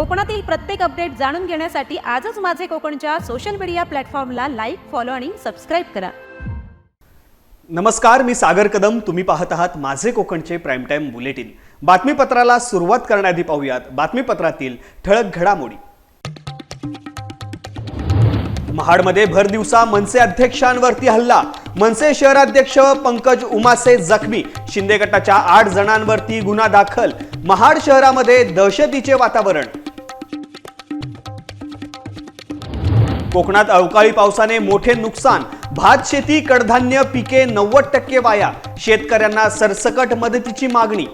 कोकणातील प्रत्येक अपडेट जाणून घेण्यासाठी आजच माझे कोकणच्या सोशल मीडिया प्लॅटफॉर्मला लाईक फॉलो आणि सबस्क्राईब करा. नमस्कार मी सागर कदम. तुम्ही पाहत आहात माझे कोकणचे प्राईम टाईम बुलेटिन बातमीपत्राला सुरुवात करण्याआधी पाहूयात. बातमीपत्रातील ठळक घडामोडी. महाडमध्ये भर दिवसा मनसे अध्यक्षांवरती हल्ला. मनसे शहराध्यक्ष पंकज उमासे जखमी. शिंदे गटाच्या आठ जणांवरती गुन्हा दाखल. महाड शहरामध्ये दहशतीचे वातावरण. कोकणात अवकाळी पावसाने मोठे नुकसान. भात शेती कडधान्य पिके नव्वद टक्के वाया. शेतकऱ्यांना सरसकट मदतीची मागणी.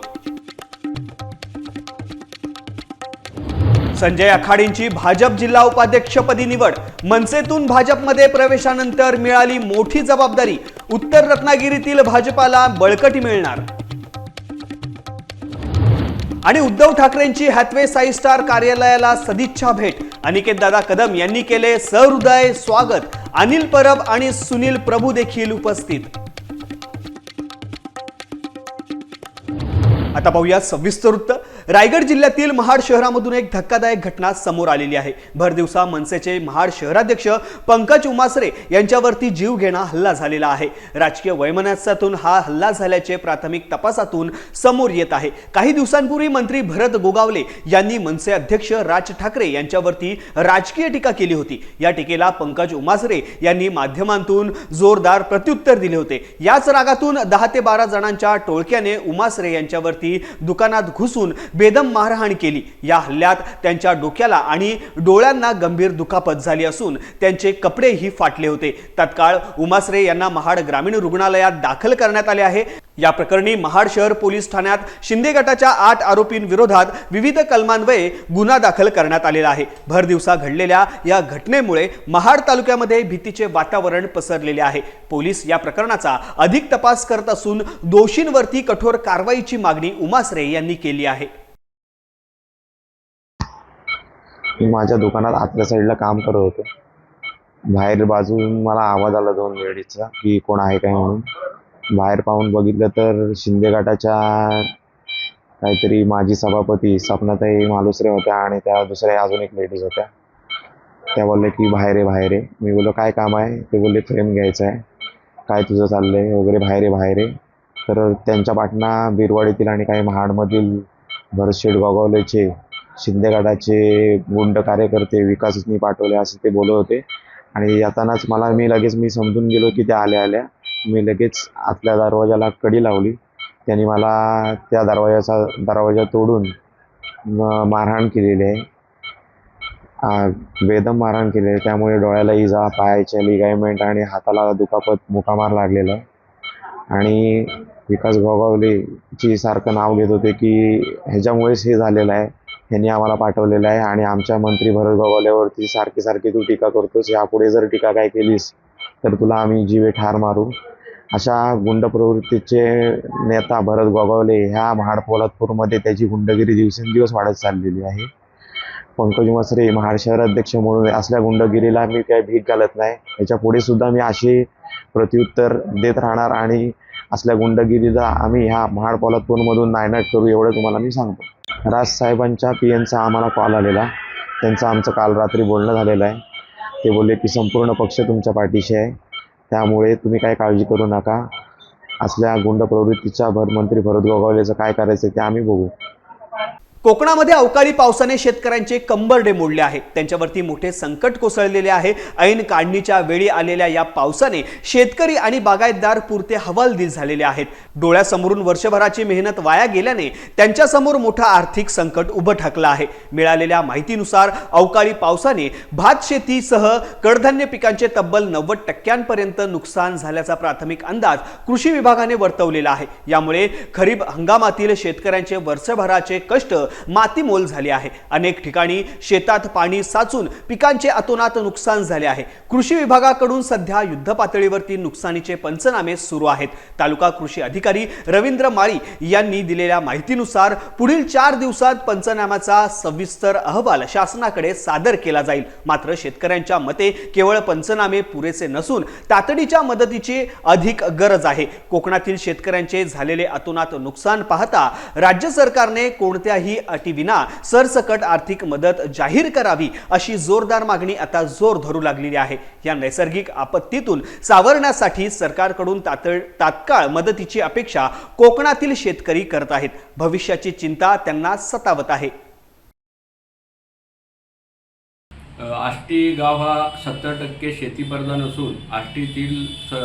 संजय आखाडींची भाजप जिल्हा उपाध्यक्षपदी निवड. मनसेतून भाजपमध्ये प्रवेशानंतर मिळाली मोठी जबाबदारी. उत्तर रत्नागिरीतील भाजपाला बळकटी मिळणार. आणि उद्धव ठाकरेंची हॅथवे साई स्टार कार्यालयाला सदिच्छा भेट. अनिकेत दादा कदम यांनी केले सहृदय स्वागत. अनिल परब आणि सुनील प्रभू देखील उपस्थित. आता पाहूया सविस्तर वृत्त. रायगड जिल्ह्यातील महाड शहरामधून एक धक्कादायक घटना समोर आलेली आहे. भर दिवसा मनसेचे महाड शहराध्यक्ष पंकज उमासरे यांच्यावरती जीव घेणा हल्ला झालेला आहे. राजकीय वैमनस्यातून हा हल्ला झाल्याचे प्राथमिक तपासातून समोर येत आहे. काही दिवसांपूर्वी मंत्री भरत गोगावले यांनी मनसे अध्यक्ष राज ठाकरे यांच्यावरती राजकीय टीका केली होती. या टीकेला पंकज उमासरे यांनी माध्यमांतून जोरदार प्रत्युत्तर दिले होते. याच रागातून दहा ते बारा जणांच्या टोळक्याने उमासरे यांच्यावरती दुकानात घुसून बेदम मारहाण केली. या हल्ल्यात त्यांच्या डोक्याला आणि डोळ्यांना गंभीर दुखापत झाली असून त्यांचे कपडेही फाटले होते. तत्काळ उमासरे यांना महाड ग्रामीण रुग्णालयात दाखल करण्यात आले आहे. या प्रकरणी महाड शहर पोलीस ठाण्यात शिंदे गटाच्या आठ आरोपींविरोधात विविध कलमान्वये गुन्हा दाखल करण्यात आलेला आहे. भर दिवसा घडलेल्या या घटनेमुळे महाड तालुक्यामध्ये भीतीचे वातावरण पसरलेले आहे. पोलीस या प्रकरणाचा अधिक तपास करत असून दोषींवरती कठोर कारवाईची मागणी उमासरे यांनी केली आहे. मी माझ्या दुकानात आतल्या साईडला काम करत होतो. बाहेर बाजून मला आवाज आला दोन लेडीजचा की कोण आहे काय म्हणून. बाहेर पाहून बघितलं तर शिंदे गटाच्या काहीतरी माजी सभापती सपनाताई मालुसरे होत्या आणि त्या दुसऱ्या अजून एक लेडीज होत्या. त्या बोलले की बाहेर आहे बाहेर आहे मी बोललो काय काम आहे? ते बोलले फ्रेम घ्यायचं आहे. काय तुझं चाललं आहे वगैरे बाहेर आहे बाहेर आहे तर त्यांच्या पाटणा बिरवाडीतील आणि काही महाडमधील भरतशेठ गोगावलेचे शिंदे गटाचे गुंड कार्यकर्ते विकासनी पाठवले असं ते बोलत होते. आणि येतानाच मला मी लगेच मी समजून गेलो की त्या आल्या आल्या. मी लगेच आतल्या दरवाजाला कडी लावली. त्यांनी मला त्या दरवाजाचा दरवाजा तोडून मारहाण केलेली आहे. बेदम मारहाण केलेली आहे. त्यामुळे डोळ्याला इजा पायाच्या लिगायमेंट आणि हाताला दुखापत मुकामार लागलेला आहे. आणि विकास गोगावलेची सारखं नाव घेत होते की ह्याच्यामुळेच हे झालेलं आहे. ह्यांनी आम्हाला पाठवलेलं आहे आणि आमच्या मंत्री भरत गोगावल्यावरती सारखी सारखी तू टीका करतोस यापुढे जर टीका काय केलीस तर तुला आम्ही जीवे ठार मारू. अशा गुंड प्रवृत्तीचे नेता भरत गोगावले ह्या महाड पोलादपूरमध्ये त्याची गुंडगिरी दिवसेंदिवस वाढत चाललेली आहे. पंकज मसरे महाड शहराध्यक्ष म्हणून असल्या गुंडगिरीला मी काही भीक घालत नाही. याच्यापुढे सुद्धा मी अशी प्रत्युत्तर देत राहणार आणि असल्या गुंडगिरीला आम्ही ह्या महाड पोलादपूरमधून नायनाट करू एवढं तुम्हाला मी सांगतो. राज साहेबांच्या पी एनचा आम्हाला कॉल आलेला. त्यांचं आमचं काल रात्री बोलणं झालेलं आहे. ते बोलले की संपूर्ण पक्ष तुमच्या पाठीशी आहे. त्यामुळे तुम्ही काय काळजी करू नका. असल्या गुंड प्रवृत्तीच्या भर मंत्री भरत गोगावलेचं काय करायचं ते आम्ही बघू. कोकणामध्ये अवकाळी पावसाने शेतकऱ्यांचे कंबरडे मोडले आहेत. त्यांच्यावरती मोठे संकट कोसळलेले आहे. ऐन काढणीच्या वेळी आलेल्या या पावसाने शेतकरी आणि बागायतदार पुरते हवालदिल झालेले आहेत. डोळ्यासमोरून वर्षभराची मेहनत वाया गेल्याने त्यांच्यासमोर मोठं आर्थिक संकट उभं ठाकलं आहे. मिळालेल्या माहितीनुसार अवकाळी पावसाने भात शेतीसह कडधान्य पिकांचे तब्बल नव्वद टक्क्यांपर्यंत नुकसान झाल्याचा प्राथमिक अंदाज कृषी विभागाने वर्तवलेला आहे. यामुळे खरीप हंगामातील शेतकऱ्यांचे वर्षभराचे कष्ट मातीमोल झाली आहे. अनेक ठिकाणी शेतात पाणी साचून पिकांचे अतोनात नुकसान झाले आहे. कृषी विभागाकडून सध्या युद्ध पातळीवरती नुकसानीचे पंचनामे सुरू आहेत. तालुका कृषी अधिकारी रवींद्र माळी यांनी दिलेल्या माहितीनुसार पुढील चार दिवसात पंचनाम्याचा सविस्तर अहवाल शासनाकडे सादर केला जाईल. मात्र शेतकऱ्यांच्या मते केवळ पंचनामे पुरेसे नसून तातडीच्या मदतीची अधिक गरज आहे. कोकणातील शेतकऱ्यांचे झालेले अतोनात नुकसान पाहता राज्य सरकारने कोणत्याही अटीविना सरसकट आर्थिक मदत जाहीर करावी अशी जोरदार मागणी आता जोर धरू लागलेली आहे. या नैसर्गिक आपत्तीतून सावरण्यासाठी सरकारकडून तातड तात्काळ मदतीची अपेक्षा कोकणातील शेतकरी करत आहेत. भविष्याची चिंता त्यांना सतावत आहे. आष्टी गाव हा सत्तर टक्के शेतीप्रधान असून आष्टीतील स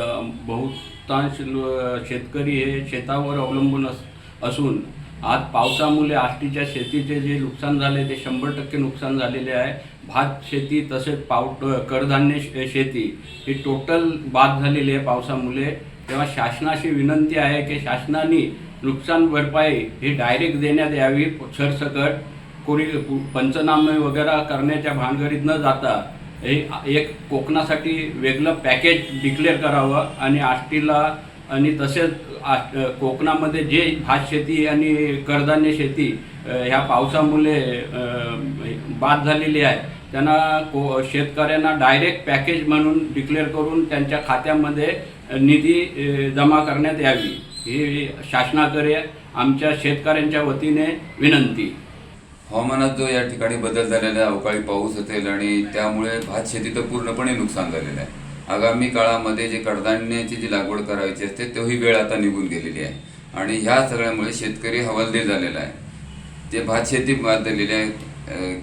बहुतांश शेतकरी हे शेतावर अवलंबून अस असून आज पावसामुळे आष्टीच्या शेतीचे जे नुकसान झाले ते शंभर टक्के नुकसान झालेले आहे. भात शेती तसेच पाव कडधान्य शे- शेती ही टोटल बाद झालेली आहे पावसामुळे. तेव्हा शासनाशी विनंती आहे की शासनाने नुकसान भरपाई ही डायरेक्ट देण्यात यावी सरसकट. कोणी पंचनामे वगैरे करण्याच्या भानगडीत न जाता हे एक कोकणासाठी वेगळं पॅकेज डिक्लेअर करावं आणि आष्टीला आणि तसेच कोकणामध्ये जे भात शेती आणि कडधान्य शेती ह्या पावसामुळे बाद झालेली आहे. त्यांना को शेतकऱ्यांना डायरेक्ट पॅकेज म्हणून डिक्लेअर करून त्यांच्या खात्यामध्ये निधी जमा करण्यात यावी. ही शासनाकडे आमच्या शेतकऱ्यांच्या वतीने विनंती. हवामानात जो या ठिकाणी बदल झालेला आहे अवकाळी पाऊस असेल आणि त्यामुळे भात शेतीचं पूर्णपणे नुकसान झालेलं आहे. आगामी काळामध्ये जे कडधान्याची जी लागवड करायची असते तोही वेळ आता निघून गेलेली आहे. आणि ह्या सगळ्यामुळे शेतकरी हवालदिल झालेला आहे. जे भात शेती बाद झालेली आहे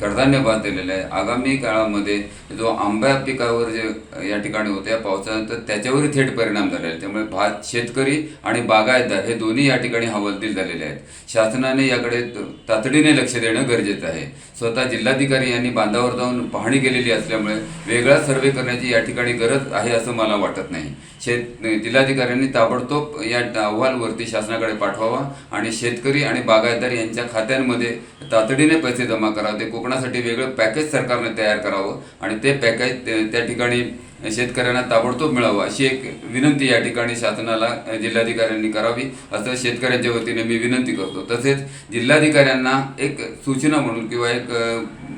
कडधान्य बांधलेलं आहे. आगामी काळामध्ये जो आंब्या पिकावर जे या ठिकाणी होत्या पावसानंतर त्याच्यावरही थेट परिणाम झालेला आहे. त्यामुळे भात शेतकरी आणि बागायतदार हे दोन्ही या ठिकाणी हवालदिल झालेले आहेत. शासनाने याकडे तातडीने लक्ष देणं गरजेचं आहे. स्वतः जिल्हाधिकारी यांनी बांधावर जाऊन पाहणी केलेली असल्यामुळे वेगळा सर्वे करण्याची या ठिकाणी गरज आहे असं मला वाटत नाही. शेत जिल्हाधिकाऱ्यांनी ताबडतोब या अहवालवरती शासनाकडे पाठवावा आणि शेतकरी आणि बागायतदार यांच्या खात्यांमध्ये तातडीने पैसे जमा करा ते कोकणासाठी वेगळं पॅकेज सरकारने तयार करावं आणि ते पॅकेज त्या ठिकाणी शेतकऱ्यांना ताबडतोब मिळावं अशी एक विनंती या ठिकाणी शासनाला जिल्हाधिकाऱ्यांनी करावी असं शेतकऱ्यांच्या वतीने मी विनंती करतो. तसेच जिल्हाधिकाऱ्यांना एक सूचना म्हणून किंवा एक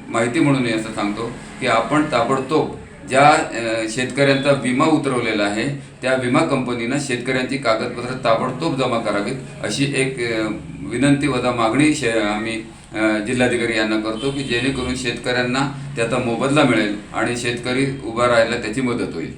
माहिती म्हणून मी असं सांगतो की आपण ताबडतोब ज्या शेतकऱ्यांचा विमा उतरवलेला आहे त्या विमा कंपनीनं शेतकऱ्यांची कागदपत्र ताबडतोब जमा करावीत अशी एक विनंती वजा मागणी शे आम्ही जिल्हाधिकारी यांना करतो की जेणेकरून शेतकऱ्यांना त्याचा मोबदला मिळेल आणि शेतकरी उभा राहायला त्याची मदत होईल.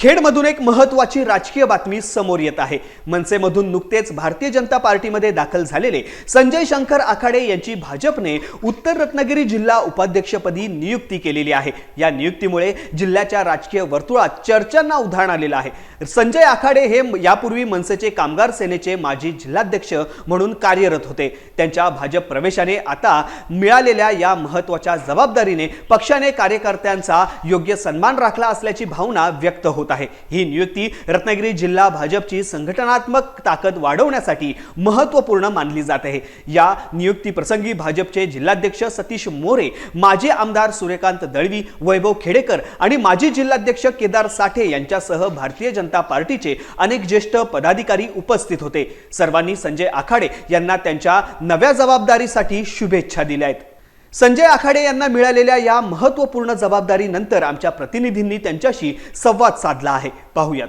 खेडमधून एक महत्वाची राजकीय बातमी समोर येत आहे. मनसेमधून नुकतेच भारतीय जनता पार्टीमध्ये दाखल झालेले संजय शंकर आखाडे यांची भाजपने उत्तर रत्नागिरी जिल्हा उपाध्यक्षपदी नियुक्ती केलेली आहे. या नियुक्तीमुळे जिल्ह्याच्या राजकीय वर्तुळात चर्चांना उधाण आलेलं आहे. संजय आखाडे हे यापूर्वी मनसेचे कामगार सेनेचे माजी जिल्हाध्यक्ष म्हणून कार्यरत होते. त्यांच्या भाजप प्रवेशाने आता मिळालेल्या या महत्त्वाच्या जबाबदारीने पक्षाने कार्यकर्त्यांचा योग्य सन्मान राखला असल्याची भावना व्यक्त होत आहे. ही नियुक्ती रत्नागिरी जिल्हा भाजपची संघटनात्मक ताकद वाढवण्यासाठी महत्त्वपूर्ण मानली जात आहे. या नियुक्ती प्रसंगी भाजपचे जिल्हाध्यक्ष सतीश मोरे माजी आमदार सूर्यकांत दळवी वैभव खेडेकर आणि माजी जिल्हाध्यक्ष केदार साठे यांच्यासह भारतीय जनता पार्टीचे अनेक ज्येष्ठ पदाधिकारी उपस्थित होते. सर्वांनी संजय आखाडे यांना त्यांच्या नव्या जबाबदारीसाठी शुभेच्छा दिल्या आहेत. संजय आखाडे यांना मिळालेल्या या महत्त्वपूर्ण जबाबदारीनंतर आमच्या प्रतिनिधींनी त्यांच्याशी संवाद साधला आहे. पाहूयात.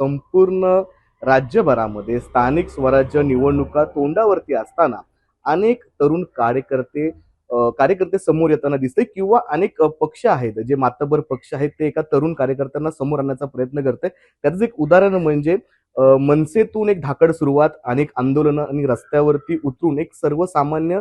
संपूर्ण राज्यभरामध्ये स्थानिक स्वराज्य निवडणुका तोंडावरती असताना अनेक तरुण कार्यकर्ते कार्यकर्ते समोर येताना दिसते किंवा अनेक पक्ष आहेत जे मातबर पक्ष आहेत ते एका तरुण कार्यकर्त्यांना समोर आणण्याचा प्रयत्न करते त्याचं एक उदाहरण म्हणजे मनसेतून एक धाकड सुरुवात अनेक आंदोलनं आणि रस्त्यावरती उतरून एक सर्वसामान्य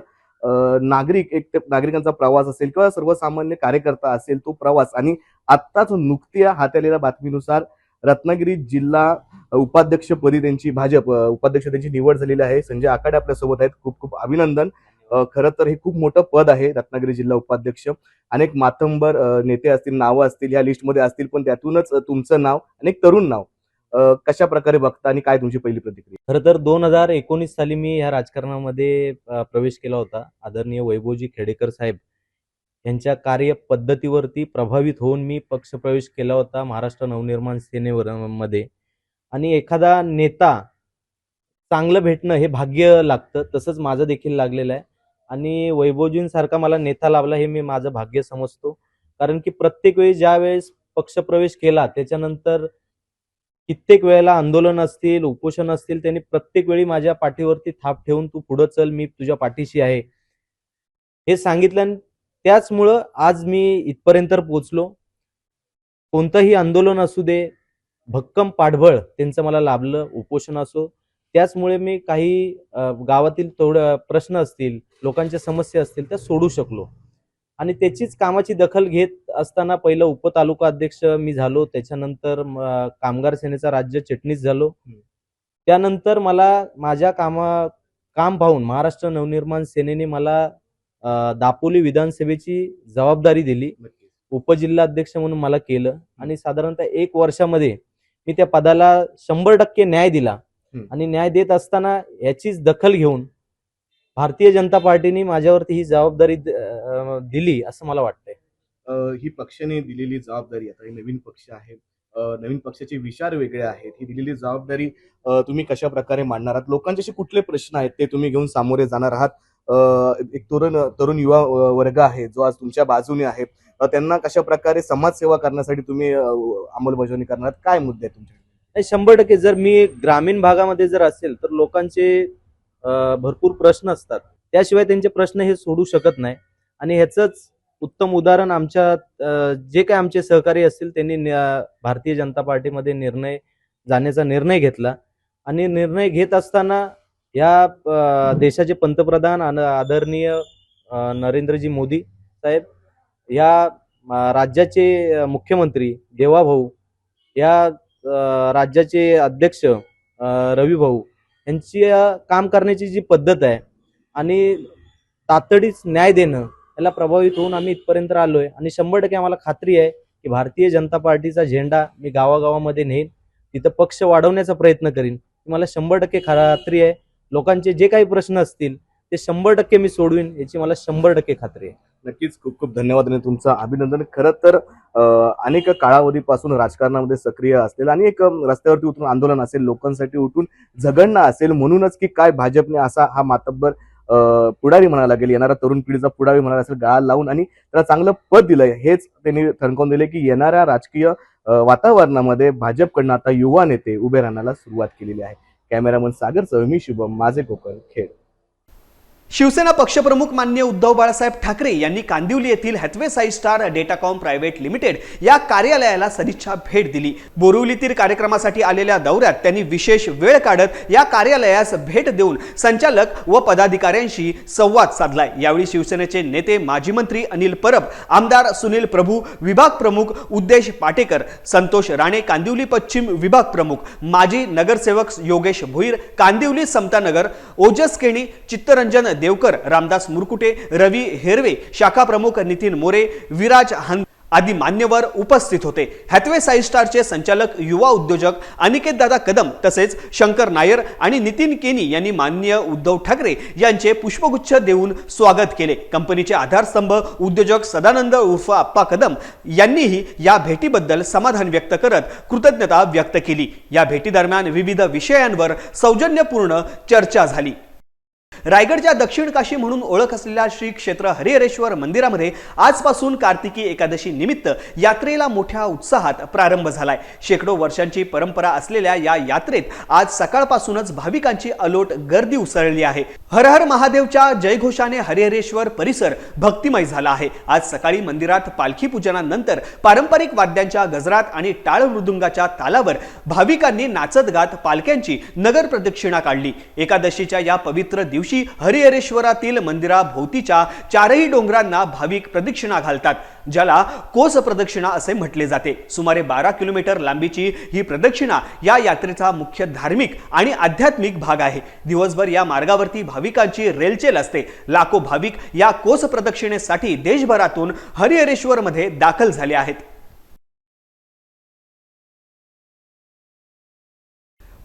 नागरिक एक नागरिकांचा प्रवास असेल किंवा सर्वसामान्य कार्यकर्ता असेल तो प्रवास. आणि आत्ताच नुकत्या हाताळलेल्या बातमीनुसार रत्नागिरी जिल्हा उपाध्यक्षपदी त्यांची भाजप उपाध्यक्ष त्यांची निवड झालेली आहे. संजय आखाडे आपल्यासोबत आहेत. खूप खूप अभिनंदन. खरं तर हे खूप मोठं पद आहे रत्नागिरी जिल्हा उपाध्यक्ष. अनेक मातंबर नेते असतील नावं असतील या लिस्टमध्ये असतील पण त्यातूनच तुमचं नाव आणि तरुण नाव. कशा प्रकारे बघता आणि काय तुमची पहिली प्रतिक्रिया? खरं तर दोन हजार एकोणीस साली मी ह्या राजकारणामध्ये प्रवेश केला होता. आदरणीय वैभवजी खेडेकर साहेब यांच्या कार्यपद्धतीवरती प्रभावित होऊन मी पक्षप्रवेश केला होता महाराष्ट्र नवनिर्माण सेनेवर मध्ये. आणि एखादा नेता चांगलं भेटणं हे भाग्य लागतं तसंच माझं देखील लागलेलं आहे. आणि वैभवजींसारखा मला नेता लाभला हे मी माझं भाग्य समजतो. कारण की प्रत्येक वेळी ज्या वेळेस पक्षप्रवेश केला त्याच्यानंतर कित्येक वेळेला आंदोलन असतील उपोषण असतील त्यांनी प्रत्येक वेळी माझ्या पाठीवरती थाप ठेवून तू पुढं चल मी तुझ्या पाठीशी आहे. हे सांगितलं त्याचमुळं आज मी इथपर्यंत पोचलो कोणतंही आंदोलन असू दे भक्कम पाठबळ त्यांचं मला लाभलं उपोषण असो. त्याचमुळे मी काही गावातील थोडं प्रश्न असतील लोकांच्या समस्या असतील त्या सोडू शकलो. आणि त्याचीच कामाची दखल घेत असताना पहिलं उपतालुका अध्यक्ष मी झालो. त्याच्यानंतर कामगार सेनेचा राज्य चिटणीस झालो. त्यानंतर मला माझ्या कामा काम पाहून महाराष्ट्र नवनिर्माण सेनेने मला दापोली विधानसभेची जबाबदारी दिली. उपजिल्हाध्यक्ष म्हणून मला केलं. आणि साधारणतः एक वर्षामध्ये मी त्या पदाला शंभर टक्के न्याय दिला. आणि न्याय देत असताना याचीच दखल घेऊन भारतीय जनता पार्टीने माझ्यावरती ही जबाबदारी दिली असं मला वाटतंय. ही पक्षाने दिलेली जबाबदारी आता हे नवीन पक्ष आहे नवीन पक्षाचे विचार वेगळे आहेत ही दिलेली जबाबदारी तुम्ही कशा प्रकारे मांडणार आहात? लोकांचे असे कुठले प्रश्न आहेत ते तुम्ही घेऊन सामोरे जाणार आहात? एक तरुण तरुण युवा वर्ग आहे जो आज तुमच्या बाजूने आहे त्यांना कशा प्रकारे समाजसेवा करण्यासाठी तुम्ही अंमलबजावणी करणार? काय मुद्दे आहेत तुमच्याकडे? नाही, शंभर टक्के जर मी ग्रामीण भागामध्ये जर असेल तर लोकांचे भरपूर प्रश्न असतात. त्याशिवाय त्यांचे प्रश्न हे सोडू शकत नाही. आणि ह्याचंच उत्तम उदाहरण आमच्या जे काय आमचे सहकारी असतील त्यांनी भारतीय जनता पार्टीमध्ये निर्णय जाण्याचा निर्णय घेतला. आणि निर्णय घेत असताना या देशाचे पंतप्रधान आदरणीय नरेंद्रजी मोदी साहेब या राज्याचे मुख्यमंत्री देवाभाऊ या राज्याचे अध्यक्ष रवी भाऊ यांची काम करण्याची जी पद्धत आहे आणि तातडीच न्याय देणं याला प्रभावित होऊन आम्ही इथपर्यंत आलो आहे आणि शंभर टक्के आम्हाला खात्री आहे की भारतीय जनता पार्टीचा झेंडा मी गावागावामध्ये नेईन तिथं पक्ष वाढवण्याचा प्रयत्न करीन. मला शंभर टक्के खात्री आहे. लोकांचे जे काही प्रश्न असतील ते शंभर टक्के मी सोडवीन याची मला शंभर टक्के खात्री आहे. नक्कीच खूप खूप धन्यवाद आणि तुमचं अभिनंदन. खरं तर अनेक काळावधीपासून राजकारणामध्ये सक्रिय असलेलं आणि एक रस्त्यावरती उतरून आंदोलन असेल लोकांसाठी उठून झगडणं असेल म्हणूनच की काय भाजपने असा हा मातब्बर पुढारी म्हणायला लागेल येणारा तरुण पिढीचा पुढारी म्हणाला असेल गाळा लावून आणि त्याला चांगलं पद दिलं हेच त्यांनी ठणकावून दिले की येणाऱ्या राजकीय वातावरणामध्ये भाजपकडनं आता युवा नेते उभे राहण्याला सुरुवात केलेली आहे. कॅमेरामन सागर सह मी शुभम माझे कोकण खेळ शिवसेना पक्षप्रमुख मान्य उद्धव बाळासाहेब ठाकरे यांनी कांदिवली येथील Hathway Sai star datacom private limited या कार्यालयाला सदिच्छा भेट दिली. बोरिवलीतील कार्यक्रमासाठी आलेल्या दौऱ्यात त्यांनी विशेष वेळ काढत या कार्यालयास भेट देऊन संचालक व पदाधिकाऱ्यांशी संवाद साधलाय यावेळी शिवसेनेचे नेते माजी मंत्री अनिल परब आमदार सुनील प्रभू विभाग प्रमुख उद्देश पाटेकर संतोष राणे कांदिवली पश्चिम विभाग प्रमुख माजी नगरसेवक योगेश भोईर कांदिवली समतानगर ओजस केणी चित्तरंजन देवकर रामदास मुरकुटे रवी हेरवे शाखा प्रमुख नितीन मोरे विराज हन आदी मान्यवर उपस्थित होते. हॅथवे साई स्टारचे संचालक युवा उद्योजक अनिकेत दादा कदम तसेच शंकर नायर आणि नितीन केनी यांनी मान्य उद्धव ठाकरे यांचे पुष्पगुच्छ देऊन स्वागत केले. कंपनीचे आधारस्तंभ उद्योजक सदानंद उर्फ आप्पा कदम यांनीही या भेटीबद्दल समाधान व्यक्त करत कृतज्ञता व्यक्त केली. या भेटीदरम्यान विविध विषयांवर सौजन्यपूर्ण चर्चा झाली. रायगडच्या दक्षिण काशी म्हणून ओळख असलेल्या श्री क्षेत्र हरिहरेश्वर मंदिरामध्ये आजपासून कार्तिकी एकादशी निमित्त यात्रेला मोठ्या उत्साहात प्रारंभ झालाय. शेकडो वर्षांची परंपरा असलेल्या या यात्रेत आज सकाळपासूनच भाविकांची अलोट गर्दी उसळली आहे. हरहर महादेवच्या जयघोषाने हरिहरेश्वर परिसर भक्तिमय झाला आहे. आज सकाळी मंदिरात पालखी पूजनानंतर पारंपरिक वाद्यांच्या गजरात आणि टाळ मृदुंगाच्या तालावर भाविकांनी नाचत गात पालख्यांची नगर प्रदक्षिणा काढली. एकादशीच्या या पवित्र दिवशी हरिहरेश्वरातील मंदिराभोवतीच्या चारही डोंगरांना भाविक प्रदक्षिणा घालतात ज्याला कोस प्रदक्षिणा असे म्हटले जाते. सुमारे बारा किलोमीटर लांबीची ही प्रदक्षिणा या यात्रेचा मुख्य धार्मिक आणि आध्यात्मिक भाग आहे. दिवसभर या मार्गावरती भाविकांची रेलचेल असते. लाखो भाविक या कोस प्रदक्षिणेसाठी देशभरातून हरिहरेश्वरमध्ये दाखल झाले आहेत.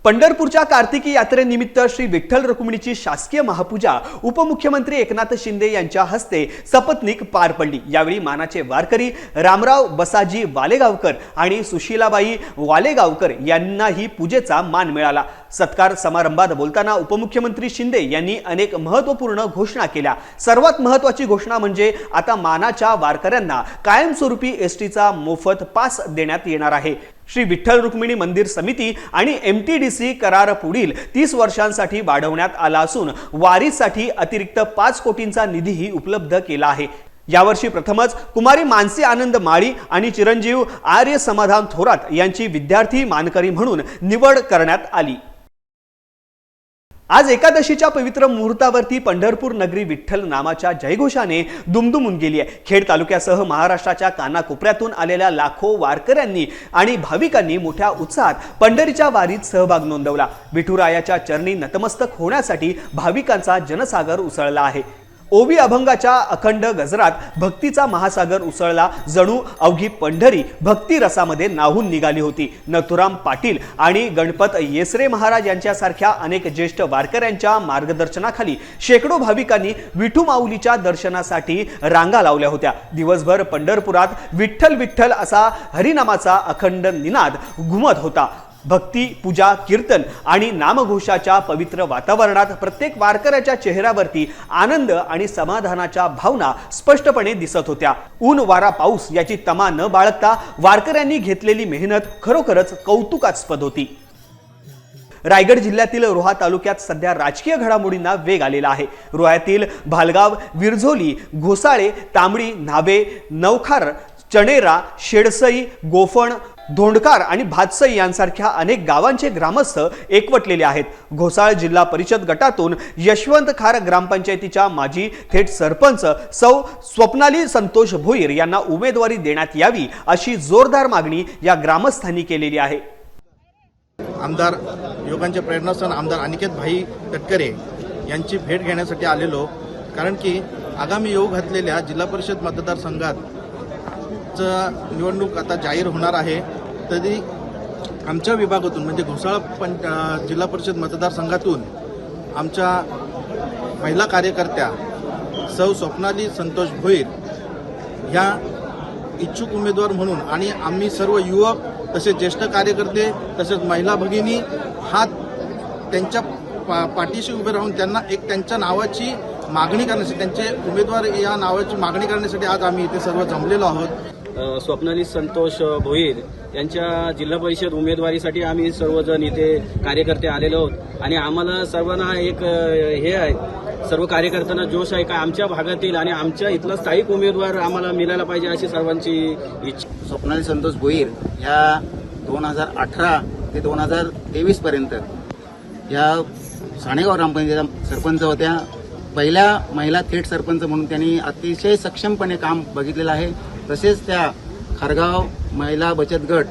पंढरपूरच्या कार्तिकी यात्रेनिमित्त श्री विठ्ठल रुक्मिणीची शासकीय महापूजा उपमुख्यमंत्री एकनाथ शिंदे यांच्या हस्ते सपत्नीक पार पडली. यावेळी मानाचे वारकरी रामराव बसाजी वालेगावकर आणि सुशीलाबाई वालेगावकर यांनाही पूजेचा मान मिळाला. सत्कार समारंभात बोलताना उपमुख्यमंत्री शिंदे यांनी अनेक महत्त्वपूर्ण घोषणा केल्या. सर्वात महत्त्वाची घोषणा म्हणजे आता मानाच्या वारकऱ्यांना कायमस्वरूपी एस टीचा मोफत पास देण्यात येणार आहे. श्री विठ्ठल रुक्मिणी मंदिर समिती आणि एम टी डी सी करार पुढील तीस वर्षांसाठी वाढवण्यात आला असून वारीसाठी अतिरिक्त पाच कोटींचा निधीही उपलब्ध केला आहे. यावर्षी प्रथमच कुमारी मानसी आनंद माळी आणि चिरंजीव आर्य समाधान थोरात यांची विद्यार्थी मानकरी म्हणून निवड करण्यात आली. आज एकादशीच्या पवित्र मुहूर्तावरती पंढरपूर नगरी विठ्ठल नामाच्या जयघोषाने दुमदुमून गेली आहे. खेड तालुक्यासह महाराष्ट्राच्या कानाकोपऱ्यातून आलेल्या लाखो वारकऱ्यांनी आणि भाविकांनी मोठ्या उत्साहात पंढरीच्या वारीत सहभाग नोंदवला. विठुरायाच्या चरणी नतमस्तक होण्यासाठी भाविकांचा जनसागर उसळला आहे. ओवी अभंगाच्या अखंड गजरात भक्तीचा महासागर उसळला. जणू अवघी पंढरी भक्ती रसामध्ये नाहून निघाली होती. नथुराम पाटील आणि गणपत येसरे महाराज यांच्यासारख्या अनेक ज्येष्ठ वारकऱ्यांच्या मार्गदर्शनाखाली शेकडो भाविकांनी विठू माऊलीच्या दर्शनासाठी रांगा लावल्या होत्या. दिवसभर पंढरपुरात विठ्ठल विठ्ठल असा हरिनामाचा अखंड निनाद घुमत होता. भक्ती पूजा कीर्तन आणि नामघोषाच्या पवित्र वातावरणात प्रत्येक वारकऱ्याच्या चेहऱ्यावरती आनंद आणि समाधानाच्या भावना स्पष्टपणे दिसत होत्या. ऊन वारा पाऊस याची तमा न बाळगता वारकऱ्यांनी घेतलेली मेहनत खरोखरच कौतुकास्पद होती. रायगड जिल्ह्यातील रोहा तालुक्यात सध्या राजकीय घडामोडींना वेग आलेला आहे. रोह्यातील भालगाव विरझोली घोसाळे तांबडी न्हावे नवखार चणेरा शेडसई गोफण धोंडकार आणि भातसई यांसारख्या अनेक गावांचे ग्रामस्थ एकवटलेले आहेत. घोसाळ जिल्हा परिषद गटातून यशवंत खार ग्रामपंचायतीच्या माजी थेट सरपंच सौ स्वप्नाली संतोष भोईर यांना उमेदवारी देण्यात यावी अशी जोरदार मागणी या ग्रामस्थांनी केलेली आहे. आमदार युवकांचे प्रेरणास्थान आमदार अनिकेत भाई तटकरे यांची भेट घेण्यासाठी आलेलो कारण की आगामी योग घातलेल्या जिल्हा परिषद मतदारसंघात निवडणूक आता जाहीर होणार आहे. तरी आमच्या विभागातून म्हणजे घोसाळ पं जिल्हा परिषद मतदारसंघातून आमच्या महिला कार्यकर्त्या सौ स्वप्नाली संतोष भोईर ह्या इच्छुक उमेदवार म्हणून आणि आम्ही सर्व युवक तसेच ज्येष्ठ कार्यकर्ते तसेच महिला भगिनी हा त्यांच्या पा पाठीशी उभे राहून त्यांना एक त्यांच्या नावाची मागणी करण्यासाठी त्यांचे उमेदवार या नावाची मागणी करण्यासाठी आज आम्ही इथे सर्व जमलेलो आहोत. स्वप्नाली संतोष भोईर यांच्या जिल्हा परिषद उमेदवारीसाठी आम्ही सर्वजण इथे कार्यकर्ते आलेलो आहोत. आणि आम्हाला सर्वांना एक हे आहे. सर्व कार्यकर्त्यांना जोश आहे का आमच्या भागातील आणि आमच्या इथला स्थायिक उमेदवार आम्हाला मिळायला पाहिजे अशी सर्वांची इच्छा. स्वप्नाली संतोष भोईर ह्या दोन हजार अठरा ते दोन हजार तेवीस पर्यंत या साणेगाव ग्रामपंचायतीच्या सरपंच होत्या. पहिल्या महिला थेट सरपंच म्हणून त्यांनी अतिशय सक्षमपणे काम बघितलेलं आहे. तसेच त्या खारगाव महिला बचत गट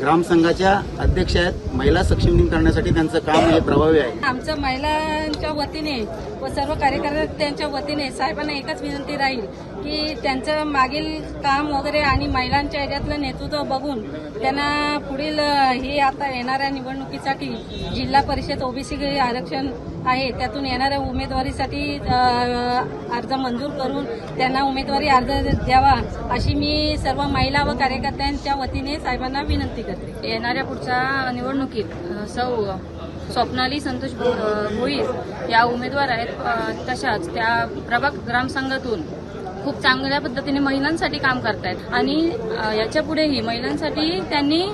ग्रामसंघाच्या अध्यक्ष आहेत. महिला सक्षमीकरण करण्यासाठी त्यांचं काम हे प्रभावी आहे. आमच्या महिलांच्या वतीने व सर्व कार्यकर्त्यांच्या वतीने साहेबांना एकच विनंती राहील की त्यांचं मागील काम वगैरे आणि महिलांच्या याच्यातलं नेतृत्व बघून त्यांना पुढील हे ही आता येणाऱ्या निवडणुकीसाठी जिल्हा परिषद ओबीसी आरक्षण आहे त्यातून येणाऱ्या उमेदवारीसाठी अर्ज मंजूर करून त्यांना उमेदवारी अर्ज द्यावा अशी मी सर्व महिला व कार्यकर्त्यांच्या वतीने साहेबांना विनंती करते. येणाऱ्या पुढच्या निवडणुकीत सौ स्वप्नाली संतोष भोईर या उमेदवार आहेत तशाच त्या प्रभाग ग्रामसंघातून खूप चांगल्या पद्धतीने महिलांसाठी काम करतायत. आणि याच्या पुढेही महिलांसाठी त्यांनी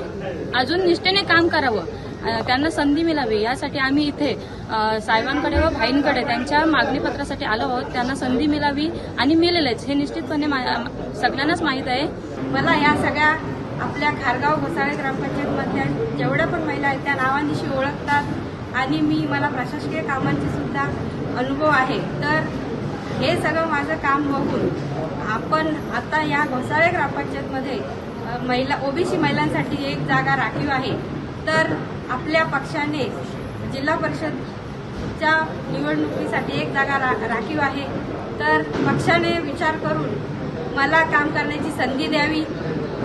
अजून निष्ठेने काम करावं. त्यांना संधी मिळावी यासाठी आम्ही इथे साहेबांकडे व भाईंकडे त्यांच्या मागणीपत्रासाठी आलो आहोत. त्यांना संधी मिळावी आणि मिळेलच हे निश्चितपणे मा- सगळ्यांनाच माहीत आहे. मला या सगळ्या आपल्या खारगाव घोसाळे ग्रामपंचायतमधल्या जेवढ्या पण महिला आहेत त्या नावांशी ओळखतात. आणि मी मला प्रशासकीय कामांचे सुद्धा अनुभव आहे. तर हे सगळं माझं काम बघून आपण आता या घोसाळे ग्रामपंचायतमध्ये महिला ओबीसी महिलांसाठी एक जागा राखीव आहे. तर आपल्या पक्षाने जिल्हा परिषदच्या निवडणुकीसाठी एक जागा रा राखीव आहे. तर पक्षाने विचार करून मला काम करण्याची संधी द्यावी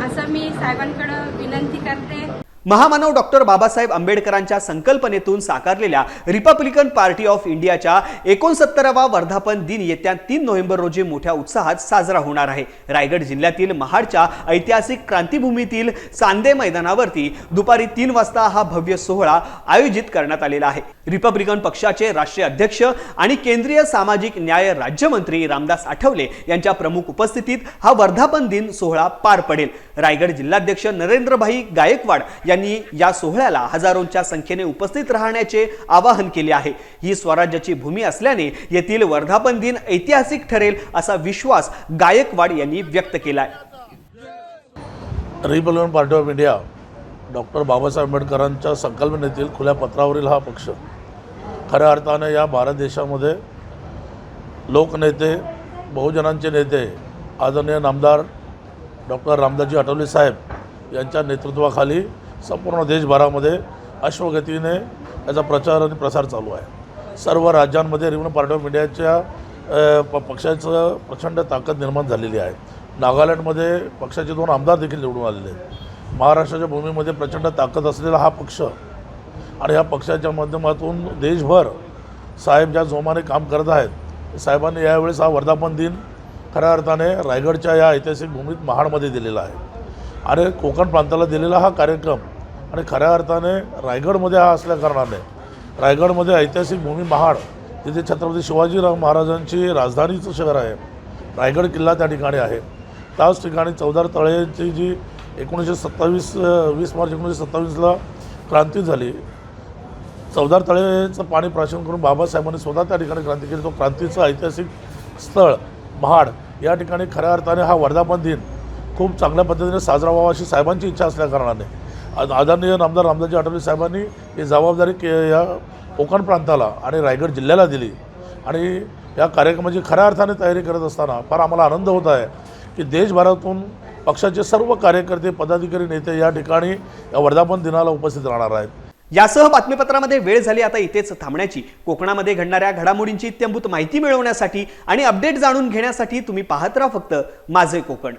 असं मी साहेबांकडं विनंती करते. महामानव डॉक्टर बाबासाहेब आंबेडकरांच्या संकल्पनेतून साकारलेल्या रिपब्लिकन पार्टी ऑफ इंडियाच्या एकोणसत्तरावा वर्धापन दिन येत्या तीन नोव्हेंबर रोजी मोठ्या उत्साहात साजरा होणार आहे. रायगड जिल्ह्यातील महाडच्या ऐतिहासिक क्रांतीभूमीतील चांदे मैदानावरती दुपारी तीन वाजता हा भव्य सोहळा आयोजित करण्यात आलेला आहे. रिपब्लिकन पक्षाचे राष्ट्रीय अध्यक्ष आणि केंद्रीय सामाजिक न्याय राज्यमंत्री रामदास आठवले यांच्या प्रमुख उपस्थितीत हा वर्धापन दिन सोहळा पार पडेल. रायगड जिल्हाध्यक्ष नरेंद्रभाई गायकवाड यांनी या सोहळ्याला हजारोंच्या संख्येने उपस्थित राहण्याचे आवाहन केले आहे. ही स्वराज्याची भूमी असल्याने येथील वर्धापन दिन ऐतिहासिक ठरेल असा विश्वास गायकवाड यांनी व्यक्त केलाय. Republican party of India. Doctor Babasaheb आंबेडकरांच्या संकल्पनेतील खुल्या पत्रावरील हा पक्ष. खऱ्या अर्थाने या भारत देशामध्ये लोकनेते बहुजनांचे नेते आदरणीय नामदार डॉक्टर रामदासजी आठवले साहेब यांच्या नेतृत्वाखाली संपूर्ण देशभरामध्ये अश्वगतीने याचा प्रचार आणि प्रसार चालू आहे. सर्व राज्यांमध्ये रिपब्लिकन पार्टी ऑफ इंडियाच्या प पक्षाचं प्रचंड ताकद निर्माण झालेली आहे. नागालँडमध्ये पक्षाचे दोन आमदार देखील निवडून आलेले आहेत. महाराष्ट्राच्या भूमीमध्ये प्रचंड ताकद असलेला हा पक्ष आणि ह्या पक्षाच्या माध्यमातून देशभर साहेब ज्या जोमाने काम करत आहेत साहेबांनी यावेळेस हा वर्धापन दिन खऱ्या अर्थाने रायगडच्या या ऐतिहासिक भूमीत महाडमध्ये दिलेला आहे. आणि कोकण प्रांताला दिलेला हा कार्यक्रम आणि खऱ्या अर्थाने रायगडमध्ये हा असल्या कारणाने रायगडमध्ये ऐतिहासिक भूमी महाड तिथे छत्रपती शिवाजीराव महाराजांची राजधानीचं शहर आहे रायगड किल्ला त्या ठिकाणी आहे. त्याच ठिकाणी चौदार तळेची जी एकोणीसशे सत्तावीस वीस मार्च एकोणीसशे सत्तावीसला क्रांती झाली चौदार तळेचं पाणी प्राशन करून बाबासाहेबांनी स्वतः त्या ठिकाणी क्रांती केली. तो क्रांतीचं ऐतिहासिक स्थळ महाड या ठिकाणी खऱ्या अर्थाने हा वर्धापन दिन खूप चांगल्या पद्धतीने साजरा व्हावा अशी साहेबांची इच्छा असल्या कारणाने. आदरणीय आमदार रामदासजी आठवले साहेबांनी ही जबाबदारी के या कोकण प्रांताला आणि रायगड जिल्ह्याला दिली. आणि या कार्यक्रमाची खऱ्या अर्थाने तयारी करत असताना फार आम्हाला आनंद होत आहे की देशभरातून पक्षाचे सर्व कार्यकर्ते पदाधिकारी नेते या ठिकाणी या वर्धापन दिनाला उपस्थित राहणार आहेत. यासह बातमीपत्रामध्ये वेळ झाली आता इथेच थांबण्याची. कोकणामध्ये घडणाऱ्या घडामोडींची इत्यंभूत माहिती मिळवण्यासाठी आणि अपडेट जाणून घेण्यासाठी तुम्ही पाहत राहा फक्त माझे कोकण.